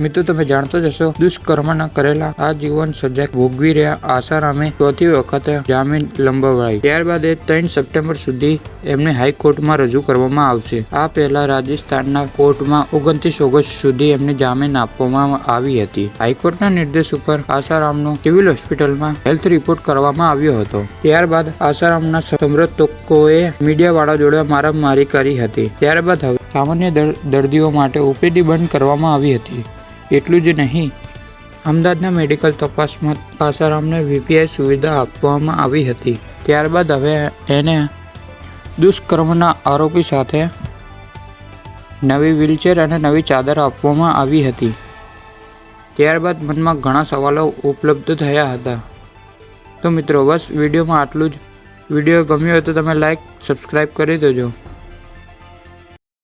મિત્રો, તમે જાણતો જ હશો, દુષ્કર્મના કરેલા આ જીવન સજા ભોગવી રહ્યા આસારામે ચોથી વખત જામીન લંબાવાઈ ત્યારબાદ એ ત્રણ સપ્ટેમ્બર સુધી એમને હાઈકોર્ટમાં રજૂ કરવામાં આવશે. આ પહેલા રાજસ્થાનના કોર્ટમાં ઓગણત્રીસ ઓગસ્ટ સુધી એમને જામીન આપવામાં આવી હતી. હાઈકોર્ટના નિર્દેશ ઉપર આસારામનો સિવિલ હોસ્પિટલમાં હેલ્થ રિપોર્ટ કરવામાં આવ્યો હતો. ત્યારબાદ આસારામના સમર્થકોએ મીડિયાવાળા જોડે મારામારી કરી હતી. ત્યારબાદ હવે સામાન્ય દર- દર્દીઓ માટે ઓપીડી બંધ કરવામાં આવી હતી. એટલું જ નહીં, અમદાવાદના મેડિકલ તપાસમાં આસારામને વીપીઆઈ સુવિધા આપવામાં આવી હતી. ત્યારબાદ હવે એને દુષ્કર્મના આરોપી સાથે નવી વ્હીલચેર અને નવી ચાદર આપવામાં આવી હતી. ત્યારબાદ મનમાં ઘણા સવાલો ઉપલબ્ધ થયા હતા. તો મિત્રો બસ, વિડીયોમાં આટલું જ. વીડિયો ગમ્યો હોય તો તમે લાઈક સબસ્ક્રાઈબ કરી દેજો.